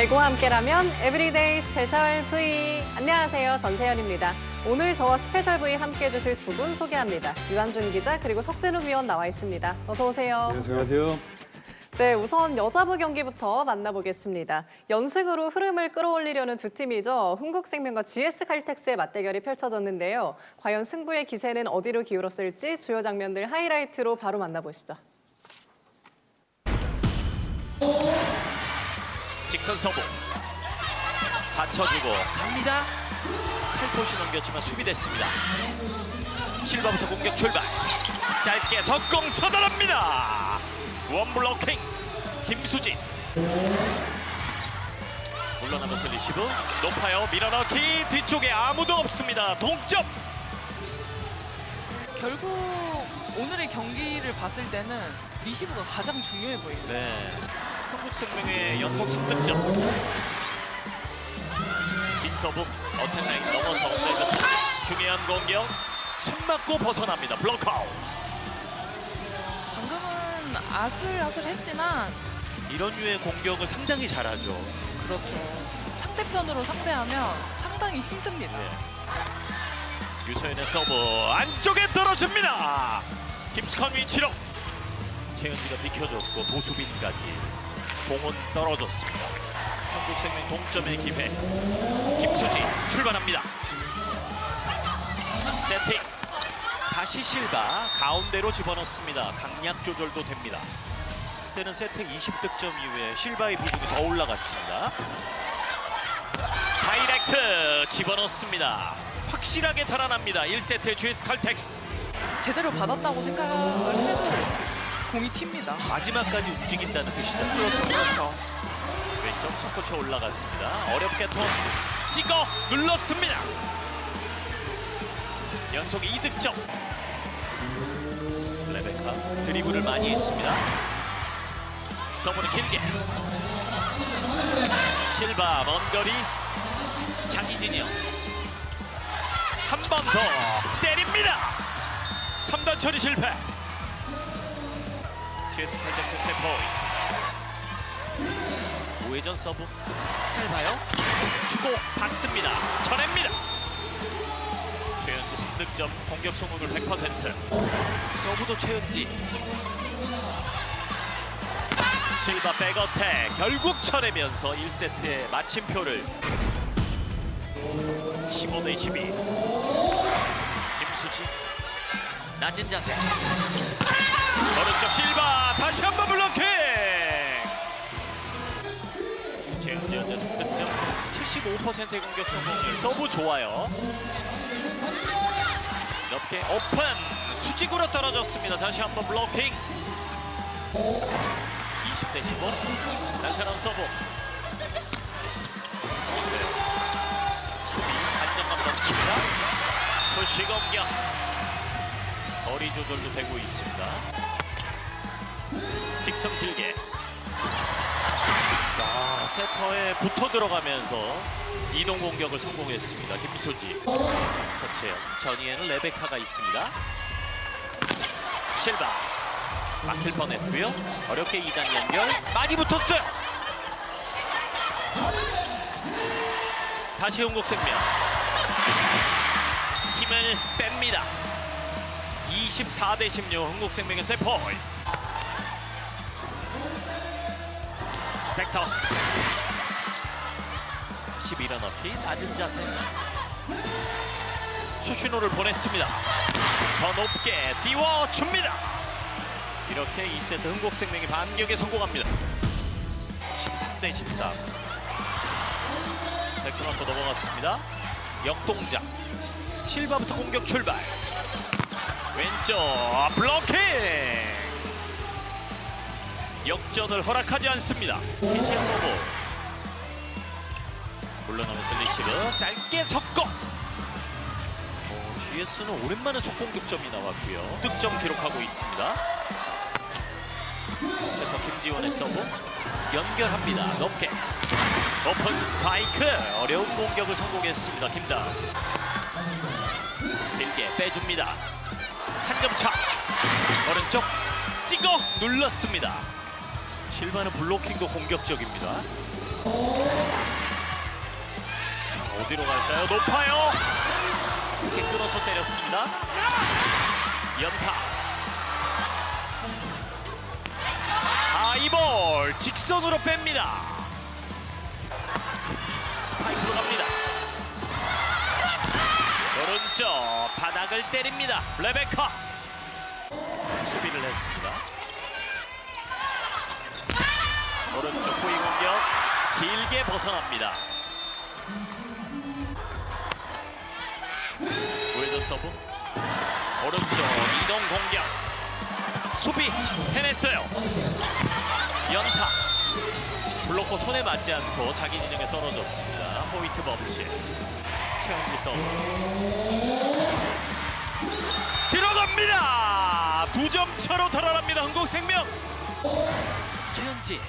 대구와 함께라면 에브리데이 스페셜 V. 안녕하세요. 전세현입니다. 오늘 저와 스페셜 V 함께 해 주실 두 분 소개합니다. 유한준 기자 그리고 석진욱 위원 나와 있습니다. 어서 오세요. 안녕하세요. 네, 우선 여자부 경기부터 만나보겠습니다. 연승으로 흐름을 끌어올리려는 두 팀이죠. 흥국생명과 GS 칼텍스의 맞대결이 펼쳐졌는데요. 과연 승부의 기세는 어디로 기울었을지 주요 장면들 하이라이트로 바로 만나보시죠. 직선 서브 받쳐주고 갑니다. 살포시 넘겼지만 수비됐습니다. 실바부터 공격 출발. 짧게 석공 처단합니다. 원블로킹. 김수진. 물러나면서 리시브. 높아요. 밀어넣기. 뒤쪽에 아무도 없습니다. 동점. 결국 오늘의 경기를 봤을 때는 리시브가 가장 중요해 보입니다. 네. 한국생명의 연속 3득점. 긴 서브 어택라인 넘어서 패스. 중요한 공격. 손 맞고 벗어납니다. 블록아웃. 방금은 아슬아슬했지만 이런 류의 공격을 상당히 잘하죠. 그렇죠. 상대편으로 상대하면 상당히 힘듭니다. 네. 유서연의 서브 안쪽에 떨어집니다. 김숙한 위치로 최현지가 비켜줬고 도수빈까지 공은 떨어졌습니다. 한국생명 동점의 기회. 김수지 출발합니다. 세팅. 다시 실바 가운데로 집어넣습니다. 강약 조절도 됩니다. 그때는 세팅 20득점 이후에 실바의 비중이 더 올라갔습니다. 다이렉트 집어넣습니다. 확실하게 달아납니다. 1세트의 GS 칼텍스. 제대로 받았다고 생각을 해도 공이 튑니다. 마지막까지 움직인다는 뜻이잖아요. 그렇죠, 그렇죠. 왼쪽 손코쳐 올라갔습니다. 어렵게 토스 찍어 눌렀습니다. 연속 2득점. 레베카 드리블을 많이 했습니다. 서브는 길게. 실바 먼 거리 장희진이요. 한 번 더 때립니다. 3단 처리 실패. GS 칼텍스 세포이. 우회전 서브. 짧아요. 주고 받습니다. 전입니다. 최현지 3득점 공격 성공률 100% 서브도 최현지. 실바 백어택. 결국 쳐내면서 1세트의 마침표를. 15대 12 김수지 낮은 자세 오른쪽 실바 다시 한번 블로킹! 최현지 현재 3득점 75%의 공격 성공률. 서브 좋아요. 넓게 오픈. 수직으로 떨어졌습니다. 다시 한번 블로킹. 20대 15 날카로운 서브 수비 안정감 넘칩니다. 푸시 공격. 거리 조절도 되고 있습니다 직선 길게 아, 세터에 붙어 들어가면서 이동 공격을 성공했습니다. 김수지, 서채영, 전위에는 레베카가 있습니다. 실바 막힐 뻔했고요. 어렵게 2단 연결 많이 붙었어요. 다시 흥국생명 힘을 뺍니다. 24대 16 흥국생명의 세포 백터스. 11원 넣기 낮은 자세. 수신호를 보냈습니다. 더 높게 띄워줍니다. 이렇게 2세트 흥국생명이 반격에 성공합니다. 13대 13 백터너또 넘어갔습니다. 역동작. 실바부터 공격 출발. 왼쪽 블로 역전을 허락하지 않습니다. 피치의 서브. 물러나면서 리시브 짧게 섞어. 어, GS는 오랜만에 속공 득점이 나왔고요. 득점 기록하고 있습니다. 센터 김지원의 서브 연결합니다. 높게 오픈 스파이크 어려운 공격을 성공했습니다. 김다음 길게 빼줍니다. 한 점 차. 오른쪽 찍어 눌렀습니다. 실바는 블로킹도 공격적입니다. 자, 어디로 갈까요? 높아요. 이렇게 끌어서 때렸습니다. 연타. 하이볼 직선으로 뺍니다. 스파이크로 갑니다. 오른쪽 바닥을 때립니다. 레베카 수비를 했습니다. 오른쪽 후위 공격 길게 벗어납니다. 우회전 서브 오른쪽 이동 공격 수비 해냈어요. 연타 블로커 손에 맞지 않고 자기 진영에 떨어졌습니다. 포인트 범실 최현지 서브 들어갑니다. 두 점 차로 달아납니다. 흥국생명 최현지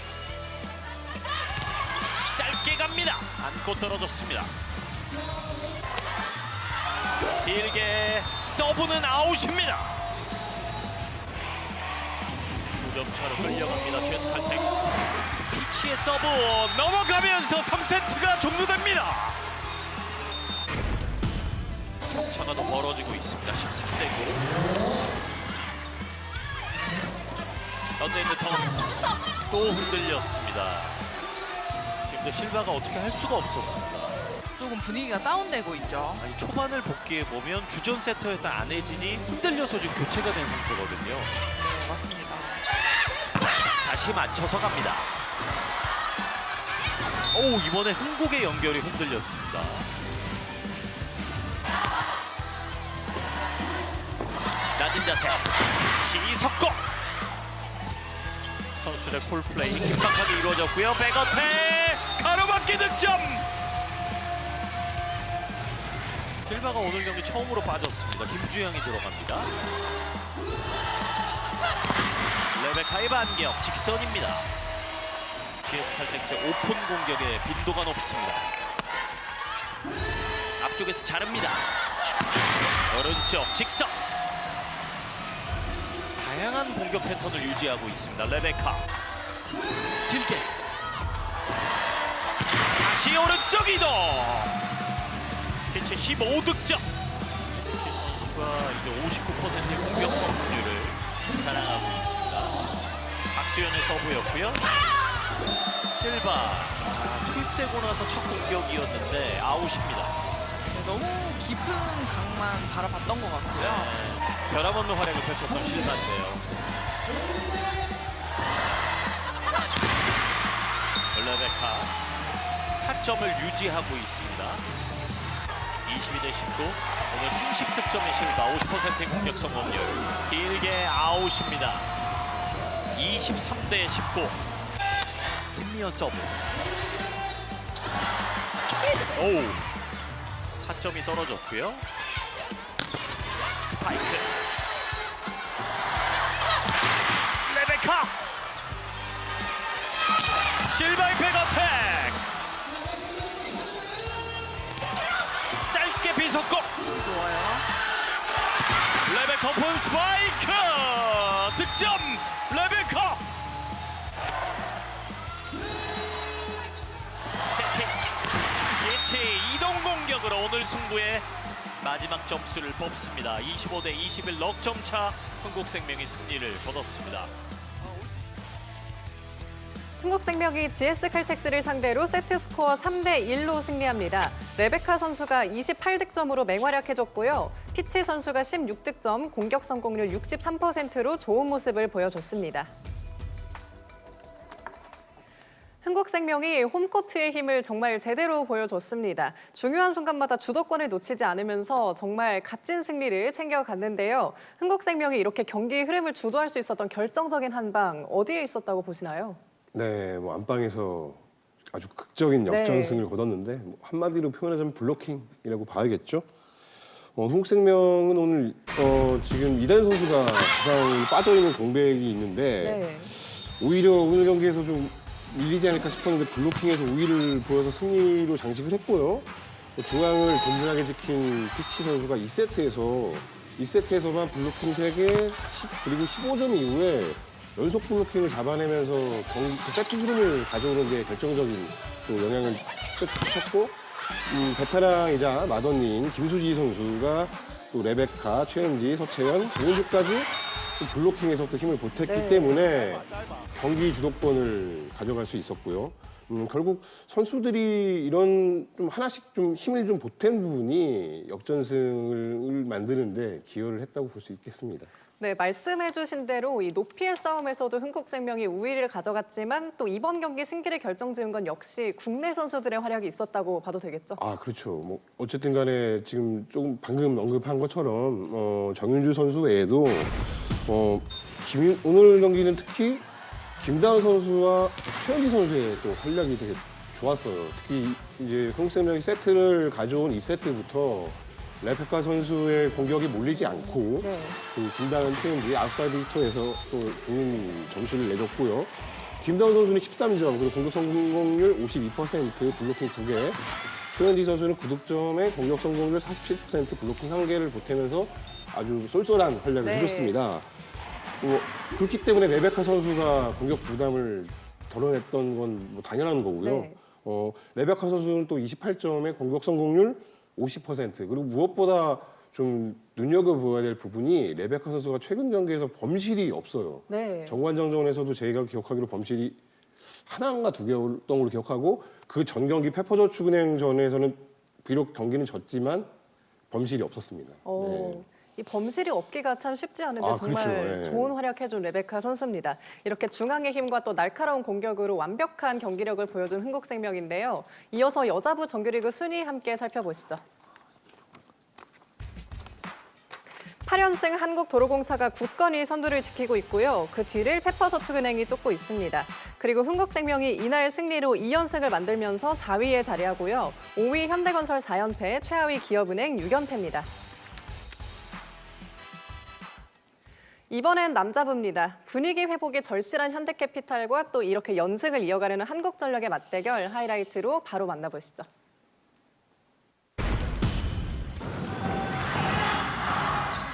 갑니다. 안고 떨어졌습니다. 길게 서브는 아웃입니다. 두점 차로 끌려갑니다. 최스칼 텍스 피치의 서브 넘어가면서 3세트가 종료됩니다. 차가 더 벌어지고 있습니다. 13대 9. 런데인드 토스 또 흔들렸습니다. 지금도 실바가 어떻게 할 수가 없었습니다. 조금 분위기가 다운되고 있죠. 아니 초반을 복귀해 보면 주전 세터였던 안혜진이 흔들려서 지금 교체가 된 상태거든요. 네, 맞습니다. 다시 맞춰서 갑니다. 오 이번에 흥국의 연결이 흔들렸습니다. 낮은 자세 시석고 선수들의 콜플레이 긴박하게 이루어졌고요. 백어택 가로막기 득점. 실바가 오늘 경기 처음으로 빠졌습니다. 김주영이 들어갑니다. 레베카의 반격 직선입니다. GS 칼텍스의 오픈 공격에 빈도가 높습니다. 앞쪽에서 자릅니다. 오른쪽 직선. 다양한 공격 패턴을 유지하고 있습니다. 레베카 길게 다시 오른쪽 이동. 피치 15득점. 피 선수가 이제 59%의 공격 성공률을 자랑하고 있습니다. 박수현의 서브였고요. 실바 아, 투입되고 나서 첫 공격이었는데 아웃입니다. 네, 너무 깊은 각만 바라봤던 것 같고요. 네, 변함없는 활약을 펼쳤던 실바인데요. 타점을 유지하고 있습니다. 22대 19 오늘 30득점의 실바 50%의 공격 성공률. 길게 아웃입니다. 23대 19 김미연 서브. 오. 타점이 떨어졌고요. 스파이크. 레베카. 실바의 백어택 비속고 좋아요. 레베카 오픈 스파이크. 득점. 레베카. 세팅. 예치 이동 공격으로 오늘 승부의 마지막 점수를 뽑습니다. 25 대 21 넉점 차 흥국생명이 승리를 거뒀습니다 흥국생명이 GS 칼텍스를 상대로 세트 스코어 3대 1로 승리합니다. 레베카 선수가 28득점으로 맹활약해줬고요. 피치 선수가 16득점, 공격 성공률 63%로 좋은 모습을 보여줬습니다. 흥국생명이 홈코트의 힘을 정말 제대로 보여줬습니다. 중요한 순간마다 주도권을 놓치지 않으면서 정말 값진 승리를 챙겨갔는데요. 흥국생명이 이렇게 경기의 흐름을 주도할 수 있었던 결정적인 한 방 어디에 있었다고 보시나요? 네, 뭐 안방에서 아주 극적인 네. 역전승을 거뒀는데 뭐 한마디로 표현하자면 블로킹이라고 봐야겠죠. 어, 한국생명은 오늘 어, 지금 이단 선수가 부상 빠져 있는 공백이 있는데 네. 오히려 오늘 경기에서 좀 밀리지 않을까 싶었는데 블로킹에서 우위를 보여서 승리로 장식을 했고요. 또 중앙을 든든하게 지킨 피치 선수가 2세트에서 2세트에서만 블로킹 3개, 10, 그리고 15점 이후에 연속 블로킹을 잡아내면서 경기 그 세트 흐름을 가져오는 데 결정적인 또 영향을 끼쳤고 음, 베테랑이자 마더니인 김수지 선수가 또 레베카, 최은지, 서채연, 조은주까지 또 블로킹에서 또 힘을 보탰기 네. 때문에 경기 주도권을 가져갈 수 있었고요. 음, 결국 선수들이 이런 좀 하나씩 좀 힘을 좀 보탠 부분이 역전승을 만드는데 기여를 했다고 볼 수 있겠습니다. 네, 말씀해주신 대로 이 높이의 싸움에서도 흥국생명이 우위를 가져갔지만 또 이번 경기 승기를 결정지은 건 역시 국내 선수들의 활약이 있었다고 봐도 되겠죠. 아 그렇죠. 뭐 어쨌든 간에 지금 조금 방금 언급한 것처럼 어, 정윤주 선수 외에도 어, 김, 오늘 경기는 특히 김다은 선수와 최현지 선수의 또 활약이 되게 좋았어요. 특히 이제 흥국생명이 세트를 가져온 2세트부터 레페카 선수의 공격이 몰리지 않고 네. 그 김다은, 최은지 아웃사이드 히터에서 또 좋은 점수를 내줬고요. 김다은 선수는 13점, 그리고 공격 성공률 52%, 블로킹 2개. 최은지 선수는 9득점에 공격 성공률 47%, 블로킹 1개를 보태면서 아주 쏠쏠한 활약을 네. 해줬습니다. 뭐, 그렇기 때문에 레베카 선수가 공격 부담을 덜어냈던 건 뭐 당연한 거고요. 네. 어, 레베카 선수는 또 28점에 공격 성공률 50% 그리고 무엇보다 좀 눈여겨보아야 될 부분이 레베카 선수가 최근 경기에서 범실이 없어요. 네. 정관장전에서도 저희가 기억하기로 범실이 하나인가 두 개였던 걸로 기억하고 그 전 경기 페퍼저축은행전에서는 비록 경기는 졌지만 범실이 없었습니다. 어, 네. 이 범실이 없기가 참 쉽지 않은데 아, 정말 그렇죠. 네. 좋은 활약해준 레베카 선수입니다. 이렇게 중앙의 힘과 또 날카로운 공격으로 완벽한 경기력을 보여준 흥국생명인데요. 이어서 여자부 정규리그 순위 함께 살펴보시죠. 8연승 한국도로공사가 굳건히 선두를 지키고 있고요. 그 뒤를 페퍼저축은행이 쫓고 있습니다. 그리고 흥국생명이 이날 승리로 2연승을 만들면서 4위에 자리하고요. 5위 현대건설 4연패, 최하위 기업은행 6연패입니다. 이번엔 남자부입니다. 분위기 회복에 절실한 현대캐피탈과 또 이렇게 연승을 이어가려는 한국전력의 맞대결 하이라이트로 바로 만나보시죠.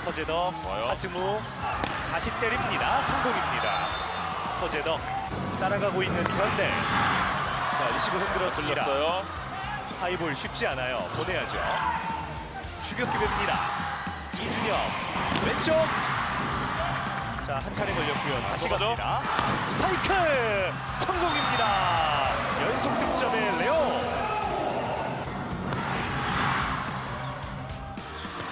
서재덕, 하승우 다시 때립니다. 성공입니다. 서재덕 따라가고 있는 현대. 자, 리시브 흔들었습니다. 하이볼 쉽지 않아요. 보내야죠. 추격 기회입니다. 이준혁 왼쪽. 자, 한 차례 걸렸고요. 다시 갑니다. 스파이크 성공입니다. 연속 득점의 레오.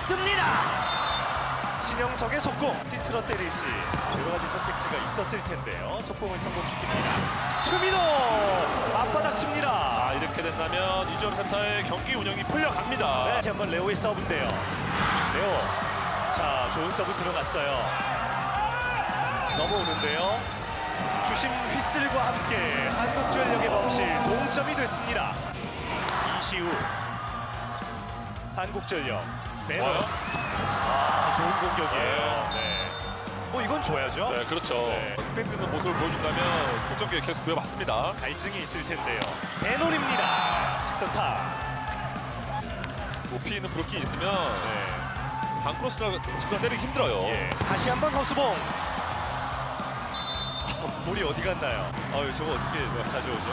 뜹니다. 신영석의 속공 찌트러 때릴지 여러 가지 선택지가 있었을 텐데요. 속공을 성공시킵니다. 추민호 앞바닥 칩니다. 아, 이렇게 된다면 이점 센터의 경기 운영이 풀려갑니다. 네, 다시 한번 레오의 서브인데요. 레오. 자, 좋은 서브 들어갔어요. 넘어오는데요. 주심 휘슬과 함께 한국전력의 범실 동점이 됐습니다. 이시우. 한국전력. 좋아요. 아, 좋은 공격이에요. 네. 뭐 이건 줘야죠. 네, 그렇죠. 네. 뺏기는 모습을 보여준다면 출전기에 계속 보여봤습니다. 갈증이 있을 텐데요. 배놀입니다. 직선타. 높이 있는 브로킹이 있으면 네. 반크로스라 직선 때리기 힘들어요. 예. 다시 한번 허수봉. 아, 볼이 어디 갔나요? 아유, 저거 어떻게 가져오죠?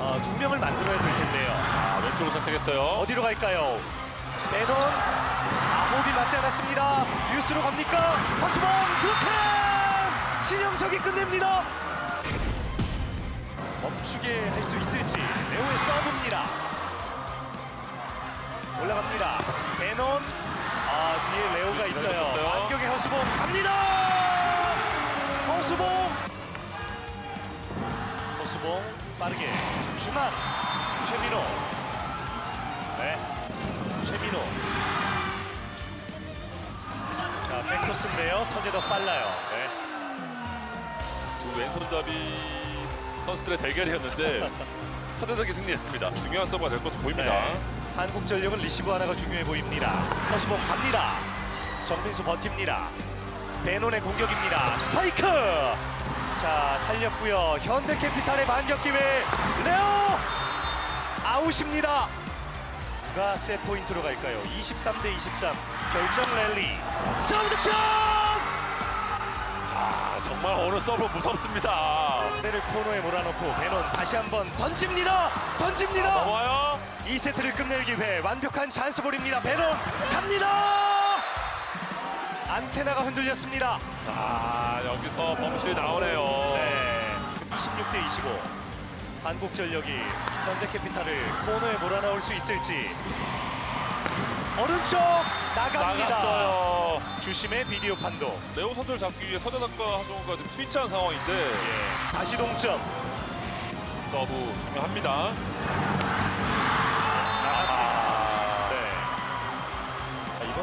아, 두 명을 만들어야 될 텐데요. 아, 왼쪽으로 선택했어요. 어디로 갈까요? 베논 아, 호흡이 맞지 않았습니다. 뉴스로 갑니까? 허수봉 블로킹! 신영석이 끝냅니다. 멈추게 할 수 있을지 레오의 서브입니다. 올라갑니다. 베논 아 뒤에 레오가 있어요. 안격의 허수봉 갑니다. 허수봉 빠르게 주만 최민호 네 최민호 자 백토스인데요 서재덕 빨라요 네. 두 왼손잡이 선수들의 대결이었는데 서대덕이 승리했습니다. 중요한 서브가 될 것으로 보입니다. 네. 한국전력은 리시브 하나가 중요해 보입니다. 허수봉 갑니다. 정민수 버팁니다. 베논의 공격입니다. 스파이크! 자, 살렸고요. 현대캐피탈의 반격 기회. 레오! 아웃입니다. 누가 세 포인트로 갈까요? 23 대 23. 결정 랠리. 서브 득점! 아, 정말 오늘 서브 무섭습니다. 배를 코너에 몰아넣고 베논 다시 한번 던집니다. 던집니다. 넘어와요. 2세트를 끝낼 기회 완벽한 찬스볼입니다. 베논 갑니다. 안테나가 흔들렸습니다. 자, 여기서 범실이 나오네요. 네. 26대 25. 한국전력이 현대캐피탈을 코너에 몰아넣을 수 있을지. 오른쪽 나갑니다. 나갔어요. 주심의 비디오 판독. 네오 선수를 잡기 위해 서대덕과 하수원과 지금 스위치한 상황인데 예. 다시 동점. 서브 중요합니다.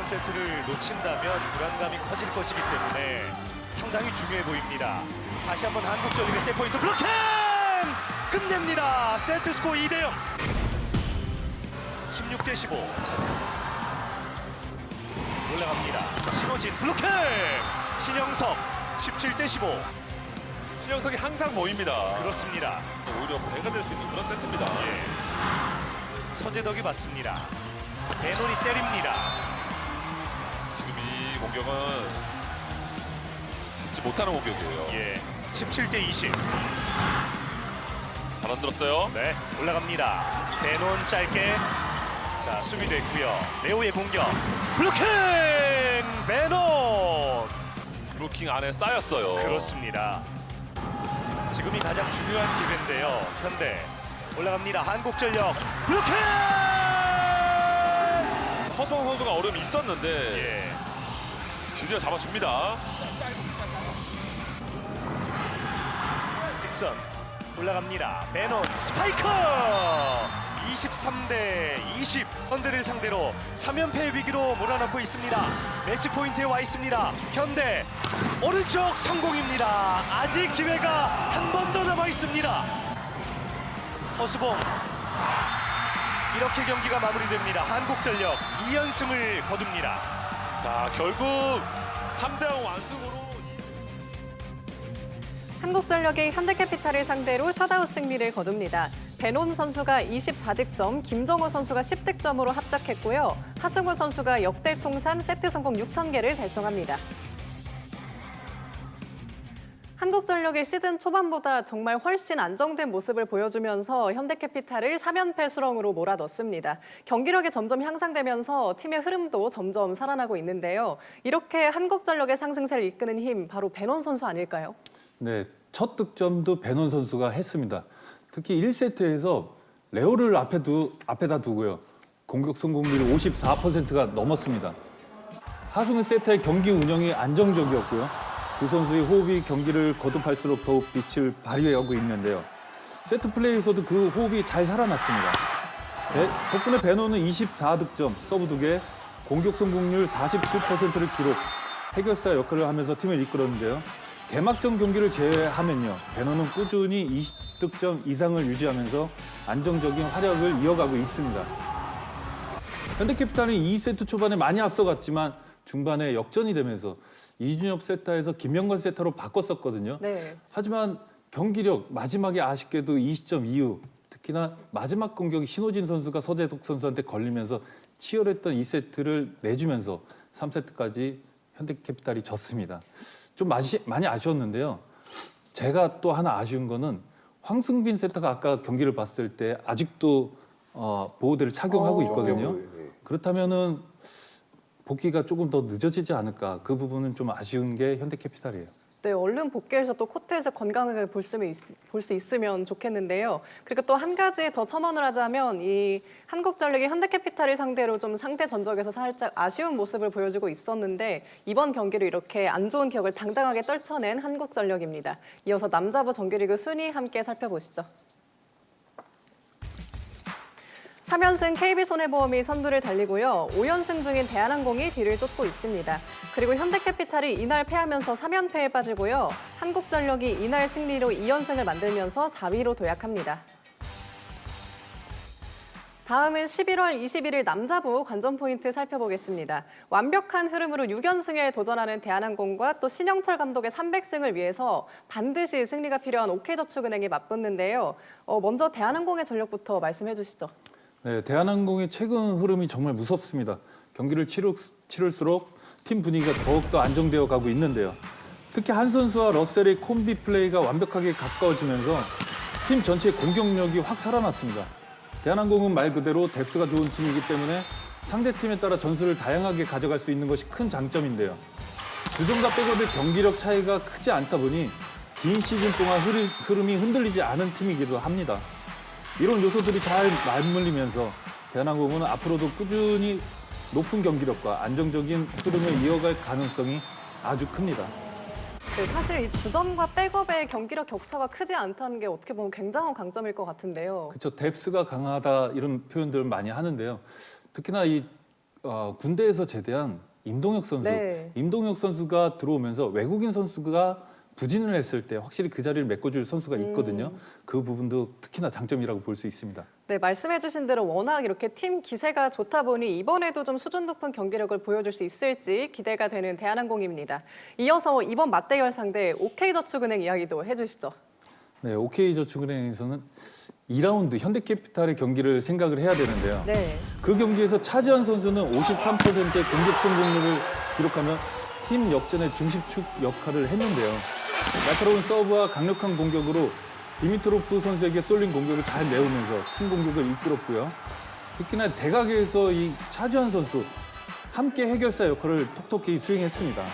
이번 세트를 놓친다면 불안감이 커질 것이기 때문에 상당히 중요해 보입니다. 다시 한번 한국전력의 세포인트 블로킹! 끝냅니다. 세트 스코어 2대 0. 16대 15. 올라갑니다. 신호진 블로킹! 신영석 17대 15. 신영석이 항상 모입니다. 그렇습니다. 오히려 배가 될 수 있는 그런 세트입니다. 예. 서재덕이 맞습니다. 베논이 때립니다. 공격은 잡지 못하는 공격이에요. 예. 17대 20. 잘안 들었어요. 네, 올라갑니다. 베논 짧게. 자, 수비됐고요. 레오의 공격. 블로킹! 베논! 블로킹 안에 쌓였어요. 그렇습니다. 지금이 가장 중요한 기회인데요. 현대 올라갑니다. 한국전력 블로킹! 허성 선수가 얼음이 있었는데 예. 드디어 잡아줍니다. 직선 올라갑니다. 베논 스파이크! 23대 20 현대를 상대로 3연패 위기로 몰아넣고 있습니다. 매치 포인트에 와 있습니다. 현대 오른쪽 성공입니다. 아직 기회가 한 번 더 남아 있습니다. 허수봉 이렇게 경기가 마무리됩니다. 한국전력 2연승을 거둡니다. 자, 결국 3대0 완승으로 한국전력이 현대캐피탈을 상대로 셧아웃 승리를 거둡니다. 베논 선수가 24득점, 김정호 선수가 10득점으로 합작했고요. 하승우 선수가 역대 통산 세트 성공 6,000개를 달성합니다. 한국전력이 시즌 초반보다 정말 훨씬 안정된 모습을 보여주면서 현대캐피탈을 3연패 수렁으로 몰아넣습니다. 경기력이 점점 향상되면서 팀의 흐름도 점점 살아나고 있는데요. 이렇게 한국전력의 상승세를 이끄는 힘 바로 베논 선수 아닐까요? 네, 첫 득점도 베논 선수가 했습니다. 특히 1세트에서 레오를 앞에 두, 앞에다 두고요. 공격 성공률이 54%가 넘었습니다. 하승우 세트의 경기 운영이 안정적이었고요. 두 선수의 호흡이 경기를 거듭할수록 더욱 빛을 발휘하고 있는데요. 세트 플레이에서도 그 호흡이 잘 살아났습니다. 배- 덕분에 베논은 24득점, 서브 2개, 공격 성공률 47%를 기록, 해결사 역할을 하면서 팀을 이끌었는데요. 개막전 경기를 제외하면요. 베논은 꾸준히 20득점 이상을 유지하면서 안정적인 활약을 이어가고 있습니다. 현대캐피탈은 2세트 초반에 많이 앞서갔지만 중반에 역전이 되면서 이준엽 세타에서 김영건 세타로 바꿨었거든요. 네. 하지만 경기력 마지막에 아쉽게도 20점 이후 특히나 마지막 공격이 신호진 선수가 서재덕 선수한테 걸리면서 치열했던 2세트를 내주면서 3세트까지 현대캐피탈이 졌습니다. 좀 마시, 많이 아쉬웠는데요. 제가 또 하나 아쉬운 거는 황승빈 세타가 아까 경기를 봤을 때 아직도 어, 보호대를 착용하고 어. 있거든요. 네, 네. 그렇다면은 복귀가 조금 더 늦어지지 않을까 그 부분은 좀 아쉬운 게 현대캐피탈이에요. 네, 얼른 복귀해서 또 코트에서 건강하게 볼 수 있으면 좋겠는데요. 그리고 또 한 가지 더 첨언을 하자면 이 한국전력이 현대캐피탈을 상대로 좀 상대 전적에서 살짝 아쉬운 모습을 보여주고 있었는데 이번 경기를 이렇게 안 좋은 기억을 당당하게 떨쳐낸 한국전력입니다. 이어서 남자부 정규리그 순위 함께 살펴보시죠. 3연승 KB손해보험이 선두를 달리고요. 5연승 중인 대한항공이 뒤를 쫓고 있습니다. 그리고 현대캐피탈이 이날 패하면서 3연패에 빠지고요. 한국전력이 이날 승리로 2연승을 만들면서 4위로 도약합니다. 다음은 11월 21일 남자부 관전 포인트 살펴보겠습니다. 완벽한 흐름으로 6연승에 도전하는 대한항공과 또 신영철 감독의 300승을 위해서 반드시 승리가 필요한 OK저축은행이 맞붙는데요. 어, 먼저 대한항공의 전력부터 말씀해 주시죠. 네, 대한항공의 최근 흐름이 정말 무섭습니다. 경기를 치를, 치를수록 팀 분위기가 더욱더 안정되어 가고 있는데요. 특히 한 선수와 러셀의 콤비 플레이가 완벽하게 가까워지면서 팀 전체의 공격력이 확 살아났습니다. 대한항공은 말 그대로 뎁스가 좋은 팀이기 때문에 상대 팀에 따라 전술을 다양하게 가져갈 수 있는 것이 큰 장점인데요. 주전과 백업의 경기력 차이가 크지 않다 보니 긴 시즌 동안 흐름이 흔들리지 않은 팀이기도 합니다. 이런 요소들이 잘 맞물리면서 대한항공은 앞으로도 꾸준히 높은 경기력과 안정적인 흐름을 이어갈 가능성이 아주 큽니다. 네, 사실 이 주전과 백업의 경기력 격차가 크지 않다는 게 어떻게 보면 굉장한 강점일 것 같은데요. 그렇죠. 뎁스가 강하다 이런 표현들을 많이 하는데요. 특히나 이 어, 군대에서 제대한 임동혁 선수, 네. 임동혁 선수가 들어오면서 외국인 선수가 부진을 했을 때 확실히 그 자리를 메꿔줄 선수가 있거든요. 그 부분도 특히나 장점이라고 볼 수 있습니다. 네, 말씀해주신 대로 워낙 이렇게 팀 기세가 좋다 보니 이번에도 좀 수준 높은 경기력을 보여줄 수 있을지 기대가 되는 대한항공입니다. 이어서 이번 맞대결 상대 OK저축은행 이야기도 해주시죠. 네, OK저축은행에서는 2라운드 현대캐피탈의 경기를 생각을 해야 되는데요. 네. 그 경기에서 차지한 선수는 53%의 공격 성공률을 기록하며 팀 역전의 중심축 역할을 했는데요. 날카로운 서브와 강력한 공격으로 디미트로프 선수에게 쏠린 공격을 잘 메우면서 팀 공격을 이끌었고요. 특히나 대각에서 이 차주한 선수 함께 해결사 역할을 톡톡히 수행했습니다.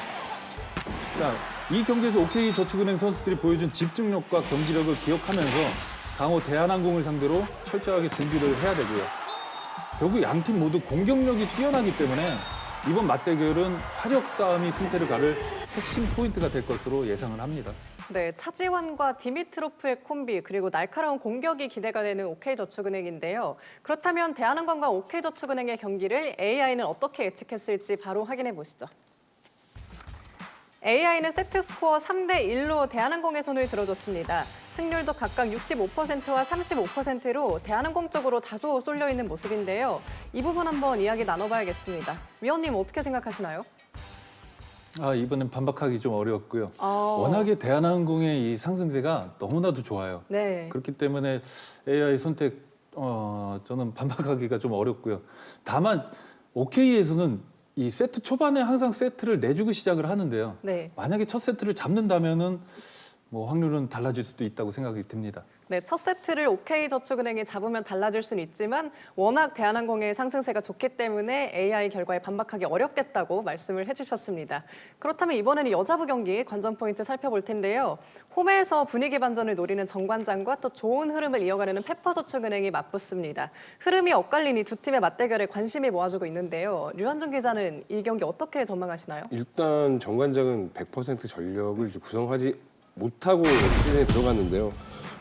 자, 이 경기에서 OK 저축은행 선수들이 보여준 집중력과 경기력을 기억하면서 강호 대한항공을 상대로 철저하게 준비를 해야 되고요. 결국 양팀 모두 공격력이 뛰어나기 때문에 이번 맞대결은 화력 싸움이 승패를 가를 핵심 포인트가 될 것으로 예상을 합니다. 네, 차지환과 디미트로프의 콤비 그리고 날카로운 공격이 기대가 되는 OK저축은행인데요. 그렇다면 대한항공과 OK저축은행의 경기를 AI는 어떻게 예측했을지 바로 확인해 보시죠. AI는 세트 스코어 3대 1로 대한항공의 손을 들어줬습니다. 승률도 각각 65%와 35%로 대한항공 쪽으로 다소 쏠려 있는 모습인데요. 이 부분 한번 이야기 나눠봐야겠습니다. 위원님 어떻게 생각하시나요? 아, 이번엔 반박하기 좀 어려웠고요. 아. 워낙에 대한항공의 이 상승세가 너무나도 좋아요. 네. 그렇기 때문에 AI 선택 어, 저는 반박하기가 좀 어렵고요. 다만 OK에서는 이 세트 초반에 항상 세트를 내주고 시작을 하는데요. 네. 만약에 첫 세트를 잡는다면은 뭐 확률은 달라질 수도 있다고 생각이 듭니다. 네, 첫 세트를 OK저축은행이 잡으면 달라질 수는 있지만 워낙 대한항공의 상승세가 좋기 때문에 AI 결과에 반박하기 어렵겠다고 말씀을 해주셨습니다. 그렇다면 이번에는 여자부 경기 관전 포인트 살펴볼 텐데요. 홈에서 분위기 반전을 노리는 정관장과 또 좋은 흐름을 이어가려는 페퍼저축은행이 맞붙습니다. 흐름이 엇갈리니 두 팀의 맞대결에 관심이 모아주고 있는데요. 류한준 기자는 이 경기 어떻게 전망하시나요? 일단 정관장은 100% 전력을 구성하지 못하고 시즌에 들어갔는데요.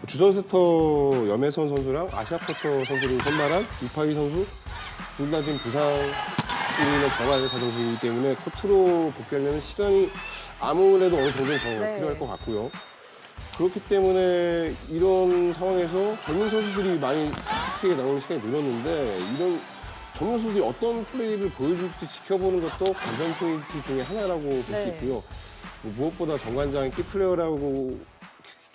주전 세터 염혜선 선수랑 아시아 퍼터 선수를 선발한 이파희 선수 둘 다 지금 부상이나 재활 과정 중이기 때문에 코트로 복귀하려면 시간이 아무래도 어느 정도는 더 네. 필요할 것 같고요. 그렇기 때문에 이런 상황에서 젊은 선수들이 많이 코트에 나오는 시간이 늘었는데 이런 젊은 선수들이 어떤 플레이를 보여줄지 지켜보는 것도 관전 포인트 중에 하나라고 볼 수 네. 있고요. 뭐 무엇보다 정관장이 키플레이어라고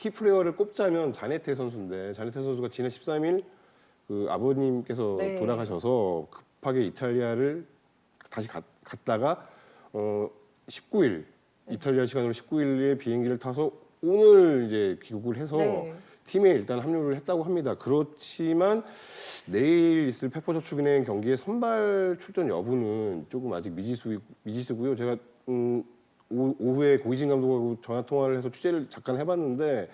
키플레이어를 꼽자면 자네테 선수인데 자네테 선수가 지난 13일 그 아버님께서 네. 돌아가셔서 급하게 이탈리아를 다시 갔, 갔다가 어 19일 이탈리아 시간으로 19일에 비행기를 타서 오늘 이제 귀국을 해서 네. 팀에 일단 합류를 했다고 합니다. 그렇지만 내일 있을 페퍼저축은행 경기의 선발 출전 여부는 조금 아직 미지수 미지수고요. 제가 음, 오, 오후에 고기진 감독하고 전화 통화를 해서 취재를 잠깐 해봤는데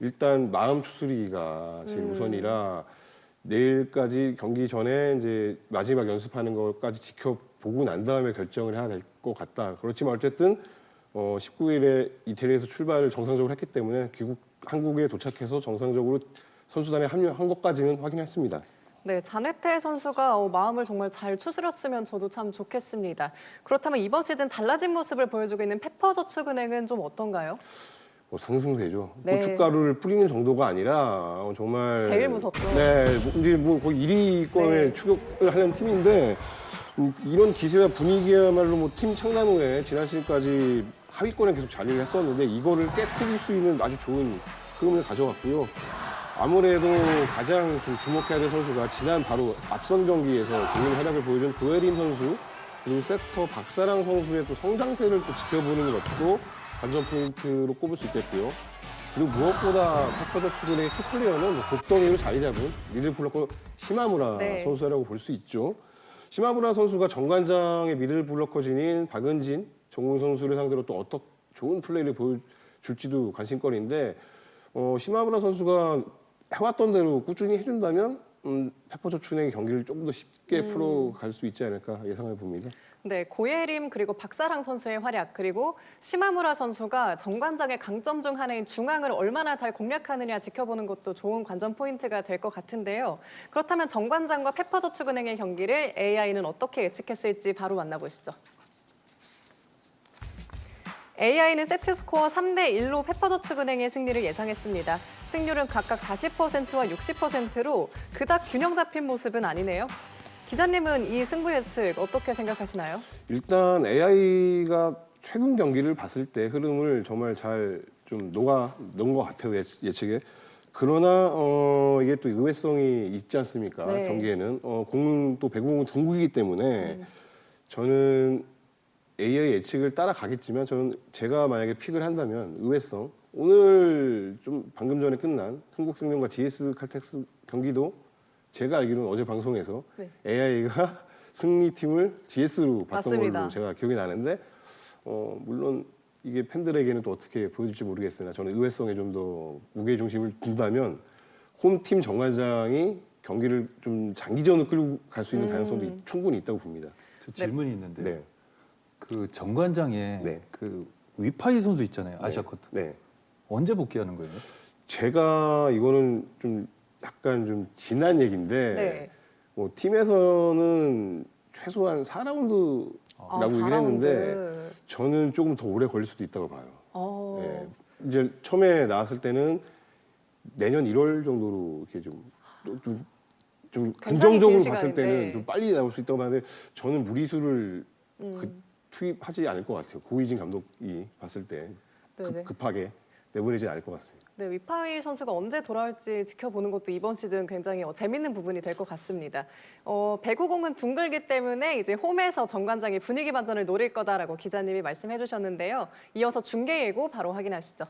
일단 마음 추스리기가 제일 우선이라 내일까지 경기 전에 이제 마지막 연습하는 것까지 지켜보고 난 다음에 결정을 해야 될 것 같다. 그렇지만 어쨌든 어, 19일에 이태리에서 출발을 정상적으로 했기 때문에 귀국 한국에 도착해서 정상적으로 선수단에 합류한 것까지는 확인했습니다. 네, 자네테 선수가 어, 마음을 정말 잘 추스렸으면 저도 참 좋겠습니다. 그렇다면 이번 시즌 달라진 모습을 보여주고 있는 페퍼저축은행은 좀 어떤가요? 뭐 상승세죠. 네. 고춧가루를 뿌리는 정도가 아니라 어, 정말 제일 무섭죠. 네, 뭐 이제 뭐 거의 1위권에 네. 추격을 하는 팀인데 음, 이런 기세와 분위기야말로 뭐 팀 창단 후에 지난 시즌까지 하위권에 계속 자리를 했었는데 이거를 깨뜨릴 수 있는 아주 좋은 흐름을 가져갔고요. 아무래도 가장 좀 주목해야 될 선수가 지난 바로 앞선 경기에서 좋은 활약을 보여준 고혜린 선수 그리고 세터 박사랑 선수의 또 성장세를 또 지켜보는 것도 관전 포인트로 꼽을 수 있겠고요. 그리고 무엇보다 페퍼저축은행의 키플레이어는 곡동이로 자리 잡은 미들블러커 시마무라 네. 선수라고 볼 수 있죠. 시마무라 선수가 정관장의 미들블러커진인 박은진, 정훈 선수를 상대로 또 어떤 좋은 플레이를 보여줄지도 관심거리인데 어, 시마무라 선수가 해왔던 대로 꾸준히 해준다면 음, 페퍼저축은행의 경기를 조금 더 쉽게 풀어갈 수 있지 않을까 예상해 봅니다. 네, 고예림 그리고 박사랑 선수의 활약 그리고 시마무라 선수가 정관장의 강점 중 하나인 중앙을 얼마나 잘 공략하느냐 지켜보는 것도 좋은 관전 포인트가 될 것 같은데요. 그렇다면 정관장과 페퍼저축은행의 경기를 AI는 어떻게 예측했을지 바로 만나보시죠. AI는 세트 스코어 3대 1로 페퍼저축은행의 승리를 예상했습니다. 승률은 각각 40%와 60%로 그닥 균형 잡힌 모습은 아니네요. 기자님은 이 승부 예측 어떻게 생각하시나요? 일단 AI가 최근 경기를 봤을 때 흐름을 정말 잘 좀 녹아 넣은 것 같아요 예- 예측에. 그러나 어, 이게 또 의외성이 있지 않습니까 네. 경기에는 어, 공은 또 배구공은 둥글기 때문에 저는 AI 예측을 따라가겠지만 저는 제가 만약에 픽을 한다면 의외성 오늘 좀 방금 전에 끝난 흥국생명과 GS 칼텍스 경기도 제가 알기로는 어제 방송에서 네. AI가 승리팀을 GS로 봤던 맞습니다. 걸로 제가 기억이 나는데 어, 물론 이게 팬들에게는 또 어떻게 보여질지 모르겠으나 저는 의외성에 좀 더 무게 중심을 둔다면 홈팀 정관장이 경기를 좀 장기전으로 끌고 갈 수 있는 가능성도 충분히 있다고 봅니다. 저 질문이 있는데 네. 그 정관장에 네. 그 위파이 선수 있잖아요 아시아컵 네. 언제 복귀하는 거예요? 제가 이거는 좀 약간 좀 지난 얘기인데 네. 뭐 팀에서는 최소한 4라운드라고 아, 얘기를 했는데 4라운드. 저는 조금 더 오래 걸릴 수도 있다고 봐요. 어. 예. 이제 처음에 나왔을 때는 내년 1월 정도로 이렇게 좀, 좀, 좀 긍정적으로 긴 봤을 시간인데. 때는 좀 빨리 나올 수 있다고 봤는데 저는 무리수를 음. 그 투입하지 않을 것 같아요. 고이진 감독이 봤을 때 네네. 급, 급하게 내보내지 않을 것 같습니다. 네, 위파이 선수가 언제 돌아올지 지켜보는 것도 이번 시즌 굉장히 어, 재밌는 부분이 될 것 같습니다. 어, 배구공은 둥글기 때문에 이제 홈에서 정관장이 분위기 반전을 노릴 거다라고 기자님이 말씀해 주셨는데요. 이어서 중계 예고 바로 확인하시죠.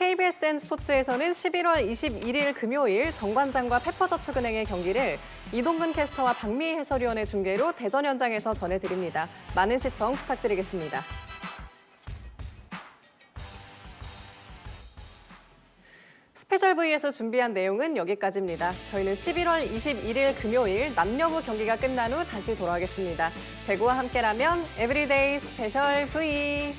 KBSN 스포츠에서는 11월 21일 금요일 정관장과 페퍼저축은행의 경기를 이동근 캐스터와 박미 해설위원의 중계로 대전 현장에서 전해드립니다. 많은 시청 부탁드리겠습니다. 스페셜 V에서 준비한 내용은 여기까지입니다. 저희는 11월 21일 금요일 남녀부 경기가 끝난 후 다시 돌아오겠습니다. 배구와 함께라면 에브리데이 스페셜 V.